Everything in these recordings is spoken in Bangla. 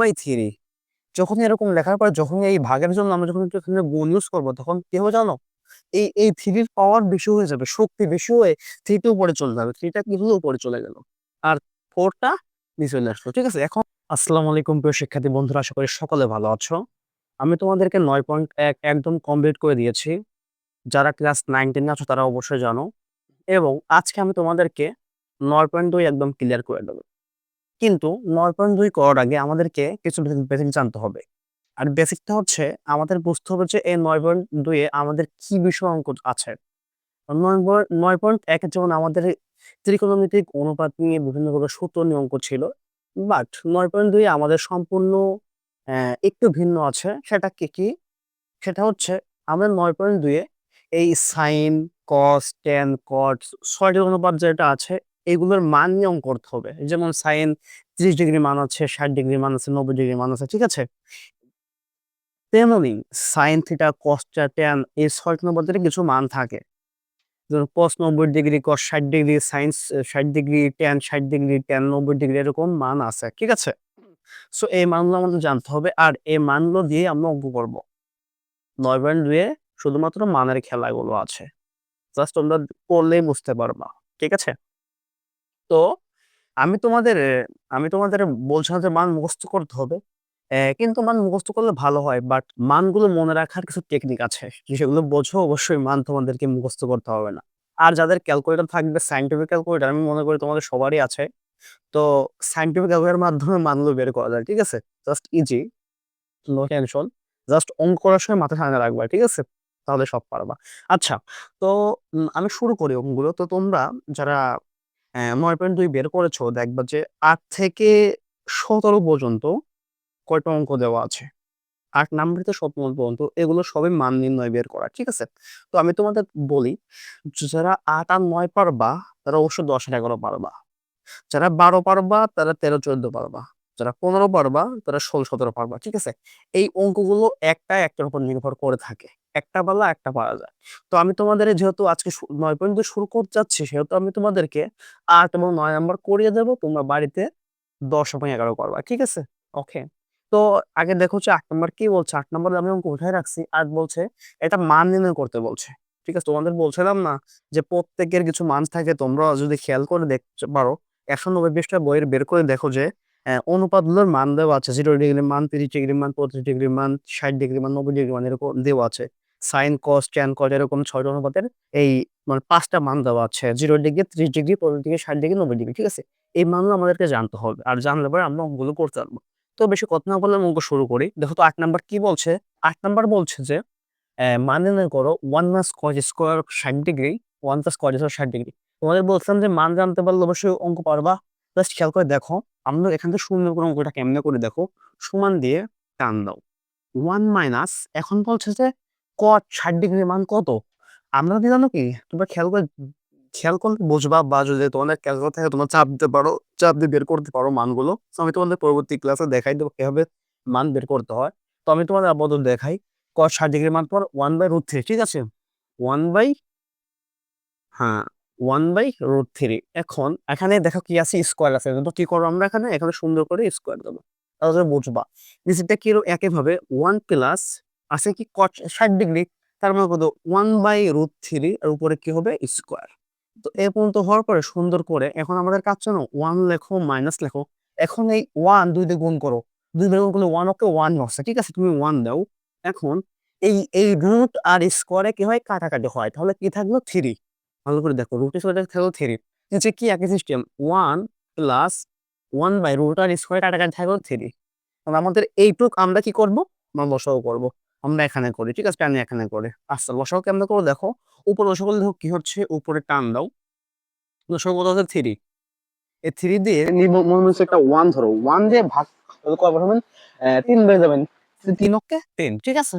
By three. যখন এরকম লেখার পর যখন এই ভাগের জন্য আমরা যখন এখানে গুণ ইউজ করব, তখন কি হবে জানো? এই এই থ্রির পাওয়ার বেশি হয়ে যাবে, শক্তি বেশি হয়ে থ্রিটা উপরে চলে যাবে, থ্রিটা কি হলো উপরে চলে গেল। আর ফোরটা নিচে চলে আসলো, ঠিক আছে? এখন আসসালামু আলাইকুম প্রিয় শিক্ষার্থী বন্ধুরা, আশা করি সকলে ভালো আছো। আমি তোমাদেরকে নয় পয়েন্ট এক একদম কমপ্লিট করে দিয়েছি। যারা ক্লাস নাইন টেনে আছো তারা অবশ্যই জানো। এবং আজকে আমি তোমাদেরকে নয় পয়েন্ট দুই একদম ক্লিয়ার করে দেবো। কিন্তু নয় পয়েন্ট দুই করার আগে আমাদেরকে কিছু বেসিক জানতে হবে। আর বেসিকটা হচ্ছে আমাদের বুঝতে হবে যে এই নয় পয়েন্ট দুইয়ে আমাদের কি বিষয় অঙ্ক আছে। নয় পয়েন্ট একের যেমন আমাদের ত্রিকোণমিতিক অনুপাত নিয়ে বিভিন্ন প্রকার সূত্র নিয়ে অঙ্ক ছিল বাট নয় পয়েন্ট দুই আমাদের সম্পূর্ণ একটু ভিন্ন আছে। সেটা কি? কি সেটা হচ্ছে আমাদের নয় পয়েন্ট দুইয়ে এই সাইন কস টেন কট ছয়টি অনুপাত যেটা আছে এগুলোর মান নিয়ে অঙ্ক করতে হবে। যেমন সাইন ত্রিশ ডিগ্রি মান আছে, ষাট ডিগ্রি মান আছে, নব্বই ডিগ্রি মান আছে, ঠিক আছে? তেমনি সাইন থিটা কসটা টেন এই ছয়টি অনুপাতের কিছু মান থাকে। যেমন কস নব্বই ডিগ্রি, কস ষাট ডিগ্রি সাইন্স ষাট ডিগ্রি টেন ষাট ডিগ্রি টেন নব্বই ডিগ্রি এরকম মান আছে, ঠিক আছে? সো এই মানগুলো আমাদের জানতে হবে আর এই মানগুলো দিয়ে আমরা অঙ্ক করব। নয় পয়েন্ট দুয়ে শুধুমাত্র মানের খেলাগুলো আছে। জাস্ট তোমরা পড়লেই বুঝতে পারবা, ঠিক আছে? তো আমি তোমাদের আমি তোমাদের বলছিলাম যে মান মুখস্থ করতে হবে। কিন্তু মান মুখস্থ করলে ভালো হয় বাট মানগুলো মনে রাখার কিছু টেকনিক আছে। সেগুলো বোঝো, অবশ্যই মান তোমাদেরকে মুখস্থ করতে হবে না। আর যাদের ক্যালকুলেটর থাকবে সাইন্টিফিক ক্যালকুলেটর আমি মনে করি তোমাদের সবারই আছে। তো সাইন্টিফিক ক্যালকুলেটর মাধ্যমে মানগুলো বের করা যায়, ঠিক আছে? Just easy no tension just অঙ্ক করার সময় মাথা ঠান্ডা রাখবা, ঠিক আছে? তাহলে সব পারবা। আচ্ছা তো আমি শুরু করি অঙ্কগুলো। তো তোমরা যারা নয় পয়েন্ট দুই বের করেছ, দেখবা যে আট থেকে সতেরো পর্যন্ত কয়টা অঙ্ক দেওয়া আছে। আট নাম্বার থেকে সতেরো পর্যন্ত এগুলো সবই মান নির্ণয় বের করা, ঠিক আছে? তো আমি তোমাদের বলি যারা আট আর নয় পারবা, তারা অবশ্যই দশ আর এগারো পারবা। যারা বারো পারবা, তারা তেরো, চোদ্দ পারবা। যারা পনেরো পারবা, তারা ষোলো, সতেরো পারবা, ঠিক আছে? এই অঙ্কগুলো একটা একটার উপর নির্ভর করে থাকে। একটা পারলা একটা পারা যায়। তো আমি তোমাদের যেহেতু আজকে নয় পয়েন্ট শুরু করতে যাচ্ছি, সেহেতু আমি তোমাদেরকে আট এবং নয় নাম্বার করিয়ে দেবো। তোমরা বাড়িতে দশ এবং এগারো করবা, ঠিক আছে? ওকে। তো আগে দেখো হচ্ছে আট নাম্বার কি বলছে? আট নাম্বার আমি অঙ্ক উঠায় রাখছি আট বলছে, এটা মান নির্ণয় করতে বলছে। ঠিক আছে? তোমাদের বলছিলাম না যে প্রত্যেকের কিছু মান থাকে, তোমরা যদি খেয়াল করে দেখতে পারো, একশো নব্বই পৃষ্ঠা বইয়ের বের করে দেখো যে অনুপাতগুলোর মান দেওয়া আছে জিরো ডিগ্রি মান, তিরিশ ডিগ্রি মান পঁচিশ ডিগ্রি মান, ষাট ডিগ্রি মান, নব্বই ডিগ্রি মান এরকম দেওয়া আছে। সাইন কস ট্যান কস এরকম ছয়টা অনুপাতের এই মানে পাঁচটা মান দেওয়া আছে। জিরো ডিগ্রি ত্রিশ ডিগ্রি পনেরো ডিগ্রি ষাট ডিগ্রি নব্বই ডিগ্রি ঠিক আছে? এই মানগুলো আমাদেরকে জানতে হবে। আর জানলে পরে আমরা অঙ্কগুলো করতে পারব। তো বেশি কথা না বলে অঙ্ক শুরু করি। দেখো তো আট নাম্বার কি বলছে? আট নাম্বার বলছে যে মান নির্ণয় করো ওয়ান মাস কজ স্কোয়ার ষাট degree one plus cos square ষাট ডিগ্রি তোমাদের বলছিলাম যে মান জানতে পারলে অবশ্যই অঙ্ক পারবা। জাস্ট খেয়াল করে দেখো, আমরা এখান থেকে শূন্য করে অঙ্কটা কেমনে করে দেখো? সমান দিয়ে টান দাও। ওয়ান মাইনাস এখন বলছে যে কট ষাট ডিগ্রি মান কত? আমরা কি জানো কি? তোমরা খেয়াল করে, খেয়াল করলে বুঝবা বা যদি তোমাদের ক্যালকুলেটর থাকে, তোমরা চাপ দিতে পারো, চাপ দিয়ে বের করতে পারো মানগুলো। তো আমি তোমাদের পরবর্তী ক্লাসে দেখাই দেবো কীভাবে মান বের করতে হয়। তো আমি তোমাদের আপাতত দেখাই কট ষাট ডিগ্রি মান পর ওয়ান বাই রুট থ্রি ঠিক আছে? ওয়ান বাই হ্যাঁ ওয়ান বাই রুট থ্রি এখন, এখানে দেখো কি আছে? স্কোয়ার আছে। তো কি করব আমরা এখানে? এখানে সুন্দর করে স্কোয়ার দেবো। তাহলে বুঝবা। নিচেরটা কি একইভাবে ওয়ান প্লাস আছে কি কট ষাট ডিগ্রি তার মানে কত ওয়ান বাই রুট থ্রি আর উপরে কি হবে? স্কোয়ার তো এ পর্যন্ত হওয়ার পরে সুন্দর করে এখন আমাদের কাজ জানো ওয়ান লেখো মাইনাস লেখো, এখন এই ওয়ান দুই দিয়ে গুণ করো। দুই দিয়ে গুণ করলে ওয়ান ওকে ওয়ান হচ্ছে ঠিক আছে? তুমি ওয়ান দাও। এখন এই এই রুট আর স্কোয়ারে কি হয়? কাটাকাটি হয়। তাহলে কি থাকল? থ্রি ভালো করে দেখো রুট স্কোয়ারে থাকল থ্রি নিচে কি একই system one plus one by root R square কাটাকাটি থাকল থ্রি আমাদের এইটুক আমরা কি করব? আমরা লসাগু করব। আমরা এখানে করি ঠিক আছে? টানি এখানে করে। আচ্ছা লসাগু কেমন করে দেখো। উপরে লসাগু দেখো কি হচ্ছে? উপরে টান দাও। লসাগু কত হচ্ছে থ্রি এই থ্রি দিয়ে মনে হচ্ছে একটা ওয়ান ধরো। ওয়ান দিয়ে ভাগ কয় বসাবেন তিন বেড়ে যাবেন তিন অক্কে তিন। ঠিক আছে।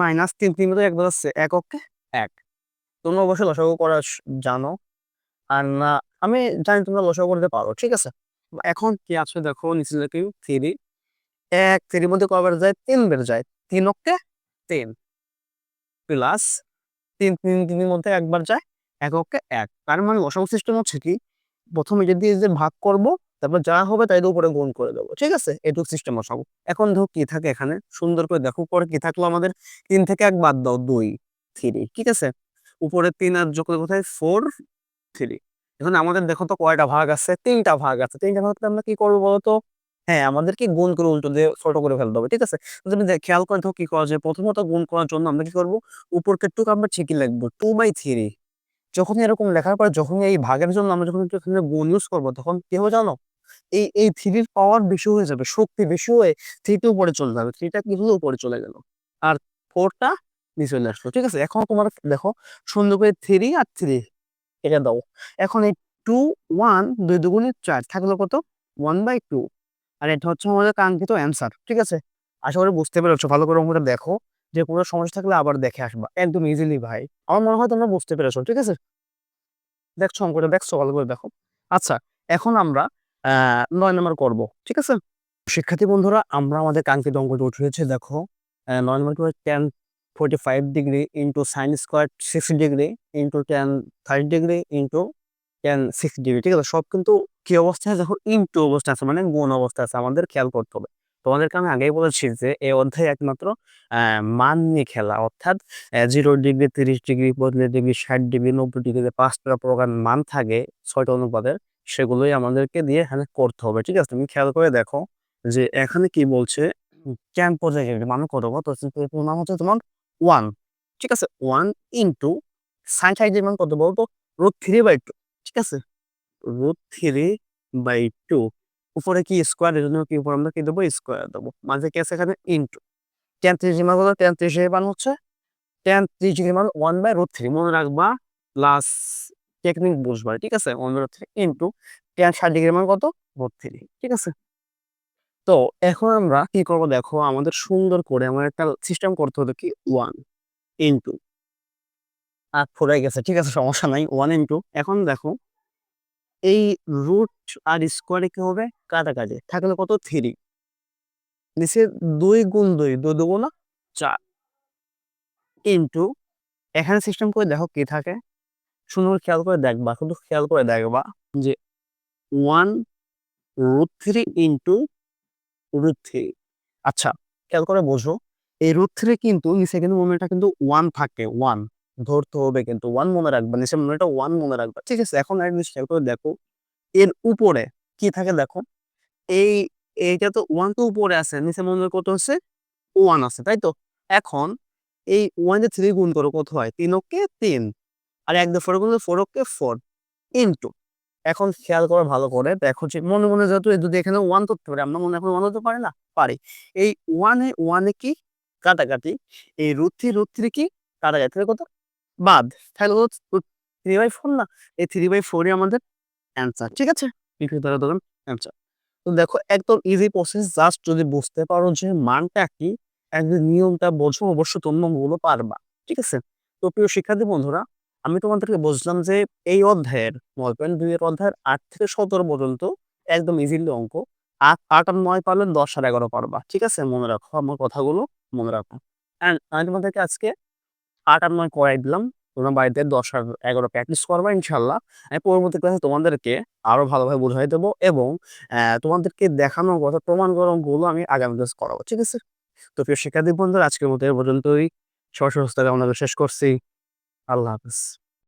মাইনাস তিন তিন তো এক বোঝাচ্ছে এক অক্কে এক। তোমরা অবশ্যই লসাগু করা জানো। আর না আমি জানি তোমরা লসাগু করতে পারো ঠিক আছে? এখন কি আছে দেখো? নিচে দেখি থ্রি এক থ্রির মধ্যে কবার যায়? তিন বের যায়। তিন অক্কে তিন। প্লাস তিন তিন, তিনের মধ্যে একবার যায়। এক অক্কে এক। তার মানে লসাগু সিস্টেম হচ্ছে কি? প্রথমে যদি যে ভাগ করব, তারপর যা হবে তাই উপরে গুণ করে দেবো। ঠিক আছে? এটুকু সিস্টেম বসাবো এখন দেখো কি থাকে এখানে? সুন্দর করে দেখো পরে কি থাকল আমাদের? তিন থেকে এক বাদ দাও, দুই, থ্রি। ঠিক আছে? উপরে তিন আর যোগ কোথায়? Four, three. এখন আমাদের দেখো তো কয়টা ভাগ আছে? তিনটা ভাগ আছে। তিনটা ভাগ আমরা কি করব বলতো? হ্যাঁ আমাদেরকে গুণ করে উল্টো দিয়ে ছোট করে ফেলতে হবে, ঠিক আছে? তুমি খেয়াল করে দেখো কি করা যায়? প্রথমত গুণ করার জন্য আমরা কি করব? উপরকে টুক আমরা ঠিকই লিখব, টু বাই থ্রি। যখন এরকম লেখার পর যখন এই ভাগের জন্য আমরা যখন এখানে গুণ ইউজ করব, তখন কি হবে জানো? এই এই থ্রির পাওয়ার বেশি হয়ে যাবে, শক্তি বেশি হয়ে থ্রিটা উপরে চলে যাবে, থ্রিটা কি হলো? উপরে চলে গেল। আর ফোরটা নিচে চলে আসলো, ঠিক আছে? এখন তোমার দেখো সুন্দর করে থ্রি আর থ্রি, এটা দাও। এখন এই টু ওয়ান দুই দুগুণে চার, থাকল কত? ওয়ান বাই টু আর এটা হচ্ছে আমাদের কাঙ্ক্ষিত অ্যান্সার ঠিক আছে? আশা করি বুঝতে পেরেছ। ভালো করে অঙ্কটা দেখো, যে কোনো সমস্যা থাকলে আবার দেখে আসবা। একদম ইজিলি ভাই। আমার মনে হয় তোমরা বুঝতে পেরেছ, ঠিক আছে? দেখছ অঙ্কটা, দেখছ? ভালো করে দেখো। আচ্ছা এখন আমরা নয় নম্বর করব, ঠিক আছে? শিক্ষার্থী বন্ধুরা, আমরা আমাদের কাঙ্ক্ষিত অঙ্কটা উঠেছে, দেখো। নয় নম্বর করে tan forty five degree into sine square six degree into tan thirty degree into tan six degree ঠিক আছে? সব কিন্তু কি অবস্থায় দেখো ইন্টু অবস্থা আছে মানে গুণ অবস্থা আছে, আমাদের খেয়াল করতে হবে। তোমাদেরকে আমি আগেই বলেছি যে, এই অধ্যায়ে একমাত্র মান নিয়ে খেলা, অর্থাৎ জিরো ডিগ্রি তিরিশ ডিগ্রি পঁয়ত্রিশ ডিগ্রি ষাট ডিগ্রি নব্বই ডিগ্রিতে পাঁচটা প্রকার মান থাকে, ছয়টা অনুপাতের, সেগুলোই আমাদেরকে দিয়ে এখানে করতে হবে, ঠিক আছে? তুমি খেয়াল করে দেখো যে, এখানে কি বলছে ক্যাম্প পর্যায়ে মানে কত কত? নাম হচ্ছে তোমার ওয়ান ঠিক আছে? ওয়ান ইন্টু সাইন সাইডের মান কত বলতো? রুট থ্রি বাই টু ঠিক আছে? রুট থ্রি বাই টু উপরে কি স্কোয়ার এর জন্য কি উপরে আমরা কি দেবো? স্কোয়ার দেবো। মাঝে কি আছে এখানে? ইন্টু টেন ত্রিশ মান কত টেন ত্রিশের মান হচ্ছে টেন ত্রিশ ডিগ্রি মান ওয়ান বাই রুট থ্রি মনে রাখবা প্লাস টেকনিক বুঝবা, ঠিক আছে? One by root three into tan ষাট ডিগ্রি মান কত? রুট থ্রি ঠিক আছে? তো এখন আমরা কি করব? দেখো, আমাদের সুন্দর করে আমার একটা সিস্টেম করতে হতো কি? ওয়ান ইন্টু আর ফুরাই গেছে, ঠিক আছে? সমস্যা নাই ওয়ান ইন্টু এখন দেখো এই রুট আর স্কোয়ারে কি হবে? কাটাকাটি থাকলে কত? থ্রি নিচে দুই গুণ দুই দুই দুগুণ চার। ইন্টু এখানে সিস্টেম করে দেখো কি থাকে? সুন্দর খেয়াল করে দেখবা, শুধু খেয়াল করে দেখবা যে one root three into root three আচ্ছা খেয়াল করে বোঝো। এই রুট থ্রি কিন্তু নিচে কিন্তু মোমেন্টটা কিন্তু ওয়ান থাকে ওয়ান ধরতে হবে কিন্তু ওয়ান মনে রাখবা, নিচে মোমেন্টটা ওয়ান মনে রাখবা। ঠিক আছে, এখন এক জিনিস খেয়াল করে দেখো, এর উপরে কি থাকে দেখো? এই, এইটা তো ওয়ান তো উপরে আছে, নিচে মনে কত হচ্ছে ওয়ান আছে, তাই তো? এখন এই ওয়ান যে থ্রি গুণ করো, কত হয়? তিন ওকে তিন। আর এক দিয়ে ফোর গুণ ফোর ওকে ফোর ইন্টু এখন খেয়াল করো ভালো করে, দেখো যে মনে মনে যেহেতু যদি এখানে ওয়ান করতে পারি, আমরা মনে এখন ওয়ান হতে পারি না? পারি। এই ওয়ানে ওয়ানে কি? কাটাকাটি। এই রুট থ্রি রুট থ্রি কি? কাটাকাটি। কত? বাদ। তাহলে থ্রি বাই ফোর না? এই থ্রি বাই ফোরই আমাদের অ্যান্সার ঠিক আছে? অ্যান্সার তো দেখো, একদম ইজি প্রসেস জাস্ট যদি বুঝতে পারো যে মানটা কি, একদম নিয়মটা বোঝো, অবশ্য তোমরা পারবা, ঠিক আছে? তো প্রিয় শিক্ষার্থী বন্ধুরা, আমি তোমাদেরকে বলছিলাম যে এই অধ্যায়ের নয় পয়েন্ট দুই এর অধ্যায়ের আট থেকে সতেরো পর্যন্ত একদম ইজিলি অঙ্ক। আট আট আর নয় পারলে দশ আর এগারো পারবা, ঠিক আছে? মনে রাখো আমার কথাগুলো, মনে রাখো। অ্যান্ড আমি তোমাদেরকে আজকে আট আর নয় করাই দিলাম। তোমরা বাড়িতে দশ আর এগারো প্র্যাকটিস করবা ইনশাল্লাহ আমি পরবর্তী ক্লাসে তোমাদেরকে আরও ভালোভাবে বোঝাই দেবো এবং তোমাদেরকে দেখানোর কথা, প্রমাণগুলো আমি আগামী ক্লাস করাবো, ঠিক আছে? তো প্রিয় শিক্ষার্থী বন্ধুরা, আজকের মতো এ পর্যন্তই। সবার সুস্থতা আমরা শেষ করছি। আল্লাহ হাফিজ।